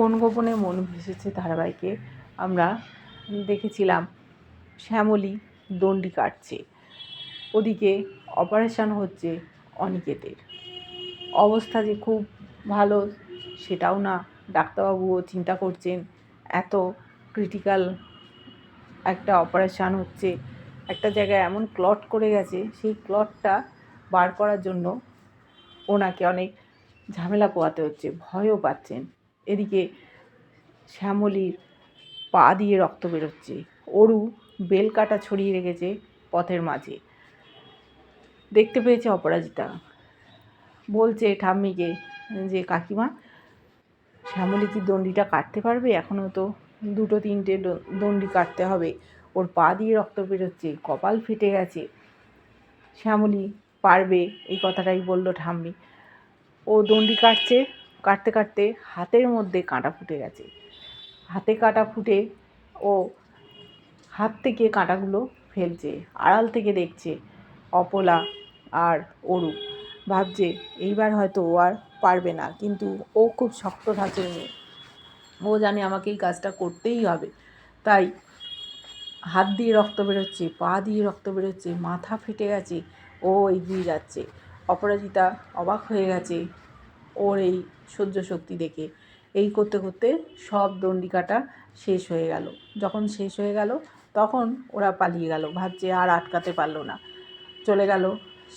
কোন গোপনে মন ভেসেছে ধারাবাহিকে? আমরা দেখেছিলাম শ্যামলী দণ্ডি কাটছে। ওদিকে অপারেশান হচ্ছে অনিকেতের। অবস্থা যে খুব ভালো সেটাও না। ডাক্তারবাবুও চিন্তা করছেন, এত ক্রিটিক্যাল একটা অপারেশান হচ্ছে। একটা জায়গায় এমন ক্লট করে গেছে, সেই ক্লটটা বার করার জন্য ওনাকে অনেক ঝামেলা পোয়াতে হচ্ছে, ভয়ও পাচ্ছেন। এদিকে শ্যামলীর পা দিয়ে রক্ত বেরোচ্ছে। অরু বেল কাটা ছড়িয়ে রেখেছে পথের মাঝে। দেখতে পেয়েছে অপরাজিতা। বলছে, ঠাম্মিকে, যে কাকিমা, শ্যামলী কি দণ্ডিটা কাটতে পারবে? এখনও তো দুটো তিনটে দণ্ডি কাটতে হবে। ওর পা দিয়ে রক্ত বেরোচ্ছে, কপাল ফেটে গেছে। শ্যামলী পারবে? এই কথাটাই বলল ঠাম্মি। ও দণ্ডি কাটছে? কাটতে কাটতে হাতের মধ্যে কাঁটা ফুটে গেছে। হাতে কাঁটা ফুটে ও হাত থেকে কাঁটাগুলো ফেলছে, আড়াল থেকে দেখছে অপলা আর অরূপ ভাবছে, এইবার হয়তো ও আর পারবে না। কিন্তু ও খুব শক্ত ধাঁচের মেয়ে। ও জানে আমাকে এই কাজটা করতেই হবে। তাই হাত দিয়ে রক্ত বেরোচ্ছে, পা দিয়ে রক্ত বেরোচ্ছে, মাথা ফেটে গেছে। ও এগিয়ে যাচ্ছে। অপরাজিতা অবাক হয়ে গেছে। ওর এই সহ্য শক্তি দেখে। এই করতে করতে সব দণ্ডিকাটা শেষ হয়ে গেল। যখন শেষ হয়ে গেল, তখন ওরা পালিয়ে গেল। ভাবছে আর আটকাতে পারল না। চলে গেল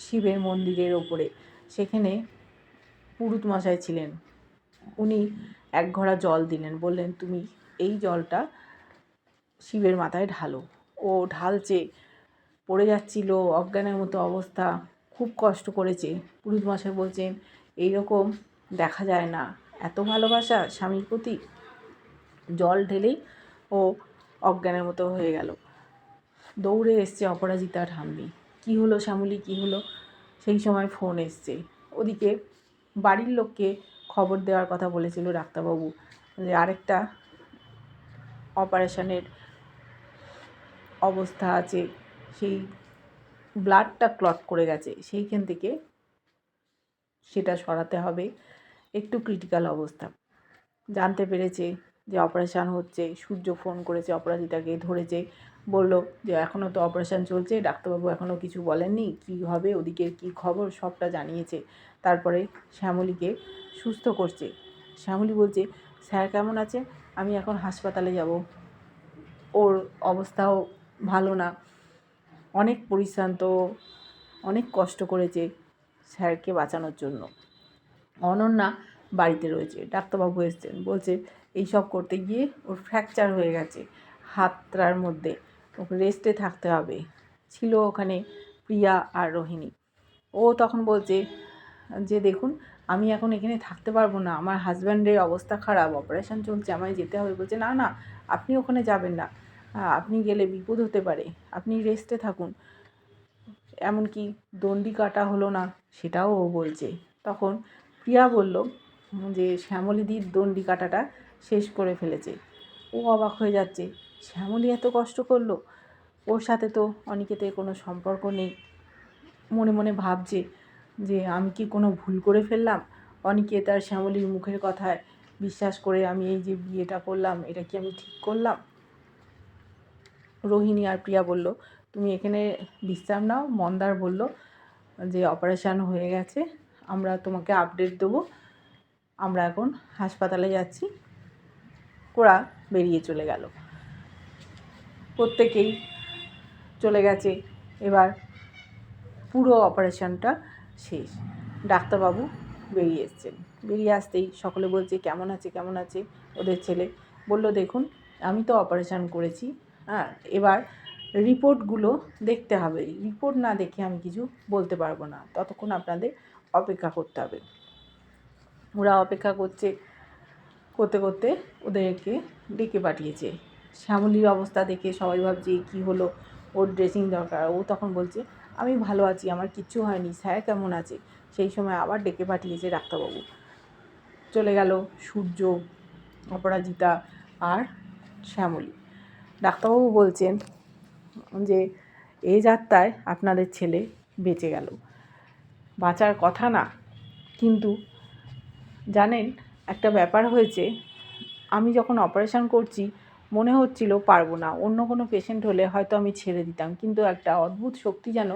শিবের মন্দিরের ওপরে। সেখানে পুরুত মশাই ছিলেন। উনি এক ঘড়া জল দিলেন। বললেন, তুমি এই জলটা শিবের মাথায় ঢালো। ও ঢালছে, পড়ে যাচ্ছিল, অজ্ঞানের মতো অবস্থা, খুব কষ্ট করেছে। পুরুত মশাই বলছেন, এইরকম দেখা যায় না। এত ভালোবাসা স্বামীর প্রতি? জল ঢেলেই ও অজ্ঞানের মতো হয়ে গেল। দৌড়ে এসছে অপরাজিতা ঠাম্মি কী হলো শ্যামলী, কী হলো? সেই সময় ফোন এসছে। ওদিকে বাড়ির লোককে খবর দেওয়ার কথা বলেছিল ডাক্তারবাবু। যে আরেকটা অপারেশনের অবস্থা আছে। সেই ব্লাডটা ক্লট করে গেছে। সেইখান থেকে সেটা সরাতে হবে। একটু ক্রিটিক্যাল অবস্থা। জানতে পেরেছে যে অপারেশান হচ্ছে, সূর্য ফোন করেছে, অপরাজিতাকে ধরেছে, বলল যে এখনও তো অপারেশান চলছে, ডাক্তারবাবু এখনও কিছু বলেননি, কী হবে, ওদিকের কী খবর, সবটা জানিয়েছে। তারপরে শ্যামলীকে সুস্থ করছে। শ্যামলী বলছে, স্যার কেমন আছে? আমি এখন হাসপাতালে যাব। ওর অবস্থাও ভালো না। অনেক পরিশ্রান্ত, অনেক কষ্ট করেছে স্যারকে বাঁচানোর জন্য। অনন্যা বাড়িতে রয়েছে। ডাক্তারবাবু এসছেন। বলছে এই সব করতে গিয়ে ওর ফ্র্যাকচার হয়ে গেছে। হাতটার মধ্যে ওকে রেস্টে থাকতে হবে। ছিল ওখানে প্রিয়া আর রোহিণী। ও তখন বলছে, যে দেখুন, আমি এখন এখানে থাকতে পারব না। আমার হাজব্যান্ডের অবস্থা খারাপ অপারেশন চলছে, আমায় যেতে হবে। বলছে, না না, আপনি ওখানে যাবেন না। আপনি গেলে বিপদ হতে পারে। আপনি রেস্টে থাকুন। এমনকি দণ্ডি কাটা হলো না, সেটাও ও বলছে। তখন প্রিয়া বলল যে শ্যামলীদির দণ্ডি কাটাটা শেষ করে ফেলেছে। ও অবাক হয়ে যাচ্ছে, শ্যামলী এত কষ্ট করল? ওর সাথে তো অনিকেতের কোনো সম্পর্ক নেই। মনে মনে ভাবছে যে আমি কি কোনো ভুল করে ফেললাম? অনিকেত আর শ্যামলীর মুখের কথায় বিশ্বাস করে আমি এই যে বিয়েটা করলাম, এটা কি আমি ঠিক করলাম? রোহিণী আর প্রিয়া বলল, তুমি এখানে বিশ্রাম নাও। মন্দার বলল, যে অপারেশান হয়ে গেছে আমরা তোমাকে আপডেট দেবো। আমরা এখন হাসপাতালে যাচ্ছি। ওরা বেরিয়ে চলে গেল। প্রত্যেকেই চলে গেছে। এবার পুরো অপারেশনটা শেষ। ডাক্তারবাবু বেরিয়ে এসছেন। বেরিয়ে আসতেই সকলে বলছে, কেমন আছে কেমন আছে? ওদের ছেলে বলল, দেখুন, আমি তো অপারেশন করেছি। হ্যাঁ এবার রিপোর্টগুলো দেখতে হবে। রিপোর্ট না দেখে আমি কিছু বলতে পারব না। ততক্ষণ আপনাদের অপেক্ষা করতে হবে। ওরা অপেক্ষা করছে, করতে করতে ওদেরকে ডেকে পাঠিয়েছে। শ্যামলীর অবস্থা দেখে সবাই ভাবছে কী হলো? ওর ড্রেসিং দরকার। ও তখন বলছে, আমি ভালো আছি, আমার কিচ্ছু হয়নি। স্যার কেমন আছে? সেই সময় আবার ডেকে পাঠিয়েছে ডাক্তারবাবু। চলে গেল সূর্য, অপরাজিতা আর শ্যামলী। ডাক্তারবাবু বলছেন যে এই যাত্রায় আপনাদের ছেলে বেঁচে গেল। বাঁচার কথা না। কিন্তু জানেন, একটা ব্যাপার হয়েছে, আমি যখন অপারেশন করছি, মনে হচ্ছিল পারব না। অন্য কোনো পেশেন্ট হলে হয়তো আমি ছেড়ে দিতাম, কিন্তু একটা অদ্ভুত শক্তি যেন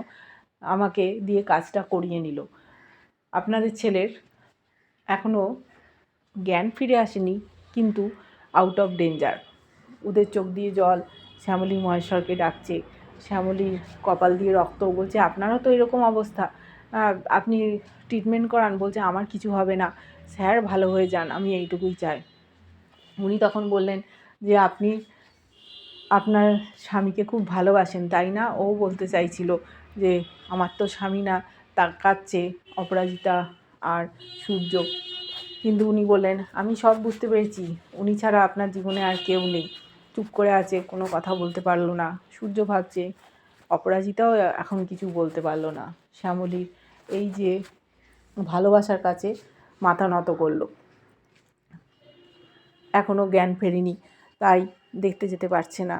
আমাকে দিয়ে কাজটা করিয়ে নিল। আপনাদের ছেলের এখনও জ্ঞান ফিরে আসেনি, কিন্তু আউট অফ ডেঞ্জার ওদের চোখ দিয়ে জল, শ্যামলী মহেশ্বরকে ডাকছে, শ্যামলীর কপাল দিয়ে রক্ত বলছে আপনারও তো এরকম অবস্থা। আপনি ট্রিটমেন্ট করান, বলছে, আমার কিছু হবে না। স্যার, ভালো হয়ে যান, আমি এইটুকুই চাই। উনি তখন বললেন যে, আপনি আপনার স্বামীকে খুব ভালোবাসেন, তাই না? ও বলতে চাইছিল যে, আমার তো স্বামী না তাকাচ্ছে অপরাজিতা আর সূর্য। কিন্তু উনি বললেন, আমি সব বুঝতে পেরেছি। উনি ছাড়া আপনার জীবনে আর কেউ নেই। চুপ করে আছে, কোনো কথা বলতে পারল না। সূর্য ভাবছে, অপরাজিতাও এখন কিছু বলতে পারল না। শ্যামলীর এই যে ভালোবাসার কাছে মাথা নত করল। এখনও জ্ঞান ফেরেনি, তাই দেখতে যেতে পারছে না।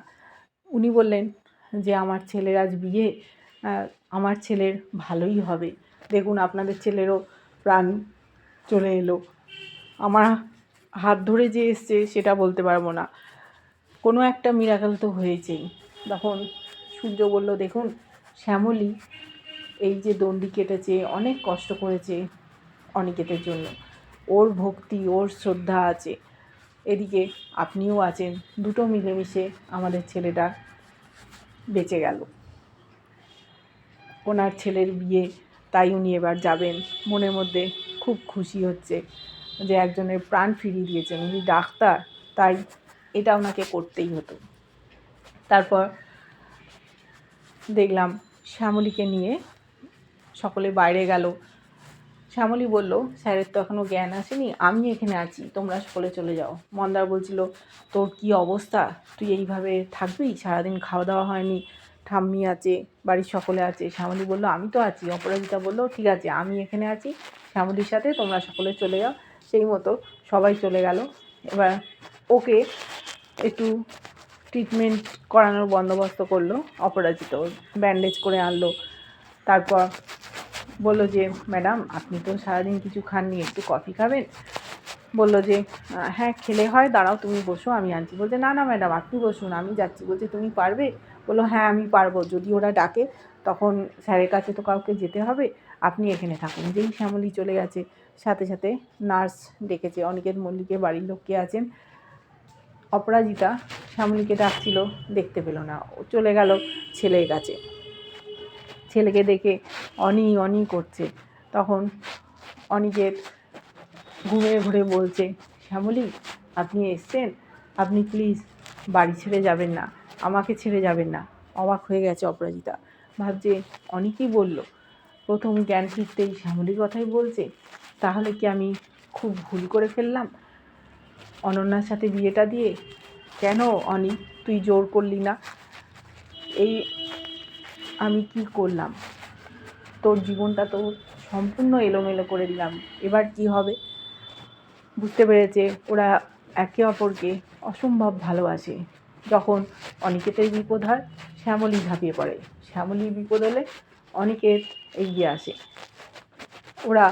উনি বললেন যে, আমার ছেলের আজ বিয়ে আমার ছেলের ভালোই হবে। দেখুন, আপনাদের ছেলেরও প্রাণ চলে এলো। আমার হাত ধরে যে এসছে, সেটা বলতে পারব না। কোনো একটা মিরাকেল তো হয়েছেই। তখন সূর্য বলল, দেখুন, শ্যামলী এই যে দণ্ডি কেটেছে, অনেক কষ্ট করেছে অনিকেতের জন্য। ওর ভক্তি, ওর শ্রদ্ধা আছে। এদিকে আপনিও আছেন, দুটো মিলেমিশে আমাদের ছেলেটা বেঁচে গেল। ওনার ছেলের বিয়ে, তাই উনি এবার যাবেন। মনের মধ্যে খুব খুশি হচ্ছে যে একজনের প্রাণ ফিরিয়ে দিয়েছেন। উনি ডাক্তার, তাই এটা ওনাকে করতেই হতো। তারপর দেখলাম শ্যামলীকে নিয়ে সকলে বাইরে গেল। শ্যামলী বলল, স্যারের তো এখনও জ্ঞান আসেনি, আমি এখানে আছি, তোমরা সকলে চলে যাও। মন্দার বলছিল, তোর কি অবস্থা? তুই এইভাবে থাকবি? সারাদিন খাওয়া দাওয়া হয়নি, ঠাম্মি আছে, বাড়ির সকলে আছে। শ্যামলী বলল, আমি তো আছি। অপরাজিতা বলল, ঠিক আছে, আমি এখানে আছি, শ্যামলীর সাথে তোমরা সকলে চলে যাও। সেই মতো সবাই চলে গেল। এবার ওকে একটু ট্রিটমেন্ট করানোর বন্দোবস্ত করল অপরাজিত। ব্যান্ডেজ করে আনলো। তারপর বলল যে, ম্যাডাম, আপনি তো সারাদিন কিছু খাননি, একটু কফি খাবেন? বলল যে হ্যাঁ খেলে হয়, দাঁড়াও, তুমি বসো, আমি আনছি। বলছে, না না, ম্যাডাম, আপনি বসুন, আমি যাচ্ছি। বলছে, তুমি পারবে? বলল হ্যাঁ আমি পারব, যদি ওরা ডাকে, তখন স্যারের কাছে তো কাউকে যেতে হবে, আপনি এখানে থাকুন। যেই শ্যামলী চলে গেছে, সাথে সাথে নার্স ডেকেছে, অনিকেত মল্লিকের বাড়ির লোক কে আছেন। অপরাজিতা শ্যামলীকে ডাকছিল, দেখতে পেল না, ও চলে গেল ছেলের কাছে। ছেলেকে দেখে অনি অনি করছে। তখন অনিকেত ঘুরে ঘুরে বলছে, শ্যামলী, আপনি এসছেন? আপনি প্লিজ বাড়ি ছেড়ে যাবেন না। আমাকে ছেড়ে যাবেন না। অবাক হয়ে গেছে অপরাজিতা। ভাবছে অনেকেই বলল? প্রথম জ্ঞান ফিরতেই শ্যামলির কথাই বলছে, তাহলে কি আমি খুব ভুল করে ফেললাম? অনন্যার সাথে বিয়েটা দিয়ে? কেন অনি, তুই জোর করলি না? এই আমি কি করলাম? তোর জীবনটা তো সম্পূর্ণ এলোমেলো করে দিলাম। এবার কি হবে? বুঝতে পেরেছে ওরা একে অপরকে অসম্ভব ভালোবাসে। যখন অনিকেতের বিপদ হয়, শ্যামলী ঝাঁপিয়ে পড়ে। শ্যামলীর বিপদ হলে অনিকেত এগিয়ে আসে। ওরা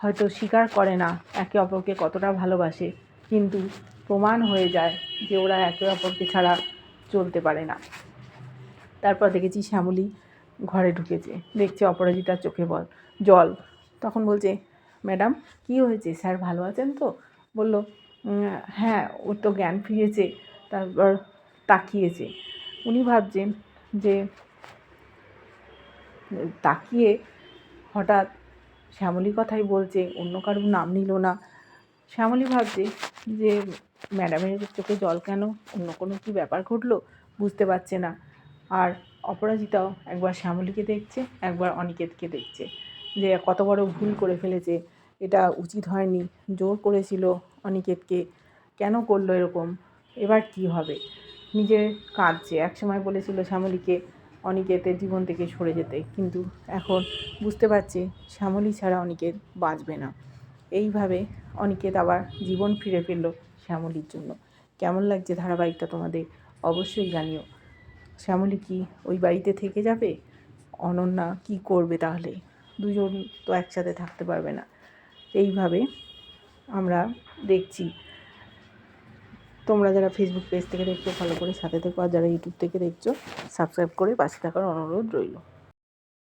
হয়তো স্বীকার করে না একে অপরকে কতটা ভালোবাসে, কিন্তু প্রমাণ হয়ে যায় যে ওরা একে অপরকে ছাড়া চলতে পারে না। তারপর দেখেছি শ্যামলী ঘরে ঢুকেছে। দেখছে অপরাজিতার চোখে বল, জল। তখন বলছে, ম্যাডাম, কি হয়েছে? স্যার ভালো আছেন তো? বলল হ্যাঁ ওর তো জ্ঞান ফিরেছে, তারপর তাকিয়েছে। উনি ভাবছেন যে, তাকিয়ে হঠাৎ শ্যামলী কথাই বলছে, অন্য কারোর নাম নিল না। শ্যামলী ভাবছে যে, ম্যাডামের চোখে জল কেন? অন্য কোনো কি ব্যাপার ঘটলো? বুঝতে পারছে না। আর অপরাজিতাও একবার শ্যামলীকে দেখছে, একবার অনিকেতকে দেখছে। যে কত বড় ভুল করে ফেলেছে, এটা উচিত হয়নি, জোর করেছিল অনিকেতকে, কেন করল এরকম, এবার কি হবে? নিজে কাঁদছে একসময় বলেছিল শ্যামলীকে অনিকেতের জীবন থেকে সরে যেতে, কিন্তু এখন বুঝতে পারছে শ্যামলী ছাড়া অনিকেত বাঁচবে না। এইভাবে অনিকেত আবার জীবন ফিরে পেল শ্যামলীর জন্য। কেমন লাগছে ধারাবাহিকটা তোমাদের অবশ্যই জানিও। শ্যামলী কি ওই বাড়িতে থেকে যাবে? অনন্যা কি করবে তাহলে? দুজন তো একসাথে থাকতে পারবে না। এইভাবে আমরা দেখছি। তোমরা যারা ফেসবুক পেজ থেকে দেখছ ফলো করে সাথে থেকো। আর যারা ইউটিউব থেকে দেখছ সাবস্ক্রাইব করে পাশে থাকার অনুরোধ রইল।